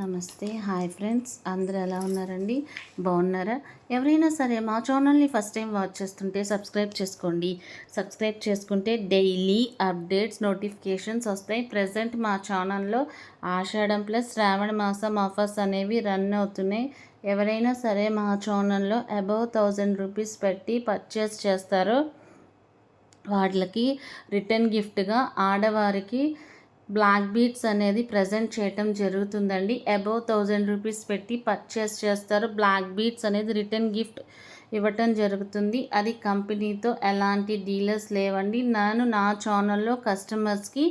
నమస్తే. Hi friends. అందరూ ఎలా ఉన్నారండి? బాగున్నారా? ఎవరైనా సరే మా ఛానల్ని ఫస్ట్ టైం వాచ్ చేస్తుంటే సబ్స్క్రైబ్ చేసుకోండి. సబ్స్క్రైబ్ చేసుకుంటే డైలీ అప్డేట్స్ నోటిఫికేషన్స్ వస్తాయి. ప్రజెంట్ మా ఛానల్లో ఆషాఢం ప్లస్ శ్రావణ మాసం ఆఫర్స్ అనేవి రన్ అవుతున్నాయి. ఎవరైనా సరే మా ఛానల్లో అబౌవ్ థౌజండ్ రూపీస్ పెట్టి పర్చేస్ చేస్తారో వాళ్ళకి రిటర్న్ గిఫ్ట్గా ఆడవారికి బ్లాక్ బీట్స్ అనేది ప్రజెంట్ చేయటం జరుగుతుందండి. అబౌవ్ థౌజండ్ రూపీస్ పెట్టి పర్చేస్ చేస్తారు. బ్లాక్ బీట్స్ అనేది రిటర్న్ గిఫ్ట్ ఇవ్వటం జరుగుతుంది. అది కంపెనీతో ఎలాంటి డీలర్స్ లేవండి. నేను నా ఛానల్లో కస్టమర్స్కి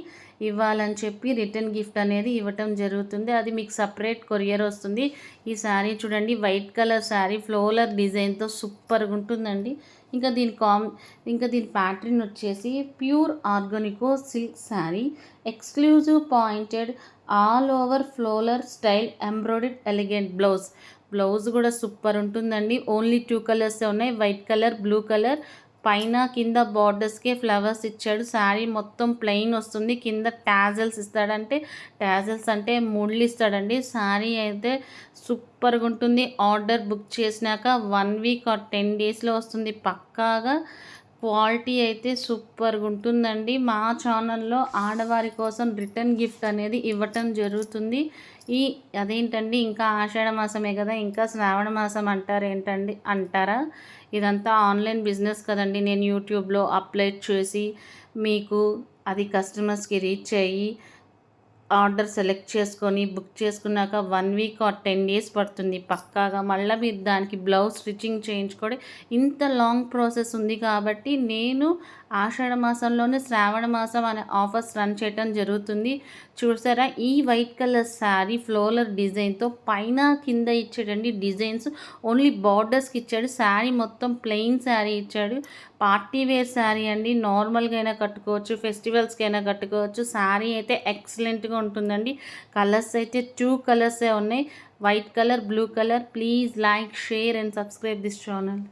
ఇవ్వాలని చెప్పి రిటర్న్ గిఫ్ట్ అనేది ఇవ్వటం జరుగుతుంది. అది మీకు సపరేట్ కొరియర్ వస్తుంది. ఈ శారీ చూడండి వైట్ కలర్ శారీ ఫ్లోలర్ డిజైన్తో సూపర్గా ఉంటుందండి. ఇంకా దీని కామ్ ఇంకా దీని ప్యాటర్న్ వచ్చేసి pure organic silk sari. Exclusive pointed all over floral style embroidered elegant blouse. Blouse కూడా సూపర్ ఉంటుందండి. ఓన్లీ టూ కలర్సే ఉన్నాయి. White colour blue colour. పైన కింద బార్డర్స్కే ఫ్లవర్స్ ఇచ్చాడు. శారీ మొత్తం ప్లెయిన్ వస్తుంది. కింద ట్యాజల్స్ ఇస్తాడంటే ట్యాజల్స్ అంటే ముళ్ళు ఇస్తాడండి. శారీ అయితే సూపర్గా ఉంటుంది. ఆర్డర్ బుక్ చేసినాక వన్ వీక్ ఆర్ టెన్ డేస్లో వస్తుంది. పక్కాగా క్వాలిటీ అయితే సూపర్గా ఉంటుందండి మా ఛానల్లో ఆడవారి కోసం రిటర్న్ గిఫ్ట్ అనేది ఇవ్వటం జరుగుతుంది. ఈ అదేంటండి? ఇంకా ఆషాఢ మాసమే కదా ఇంకా శ్రావణ మాసం అంటారు ఏంటండి అంటారా? ఇదంతా ఆన్లైన్ బిజినెస్ కదండి. నేను యూట్యూబ్లో అప్లోడ్ చేసి మీకు అది కస్టమర్స్కి రీచ్ అయ్యి ఆర్డర్ సెలెక్ట్ చేసుకొని బుక్ చేసుకున్నాక one week or ten days పడుతుంది పక్కాగా. మళ్ళీ మీరు దానికి బ్లౌజ్ స్టిచ్చింగ్ చేయించుకోవడం ఇంత లాంగ్ ప్రాసెస్ ఉంది కాబట్టి నేను ఆషాఢ మాసంలోనే శ్రావణ మాసం అనే ఆఫర్స్ రన్ చేయటం జరుగుతుంది. చూసారా? ఈ వైట్ కలర్ శారీ ఫ్లోలర్ డిజైన్తో పైన కింద ఇచ్చాడండి డిజైన్స్. ఓన్లీ బార్డర్స్కి ఇచ్చాడు. శారీ మొత్తం ప్లెయిన్ శారీ ఇచ్చాడు. పార్టీ వేర్ శారీ అండి. నార్మల్గా అయినా కట్టుకోవచ్చు ఫెస్టివల్స్కి అయినా కట్టుకోవచ్చు. శారీ అయితే ఎక్సలెంట్గా ఉంటుందండి. కలర్స్ అయితే టూ కలర్సే ఉన్నాయి. White colour blue colour please like share and subscribe this channel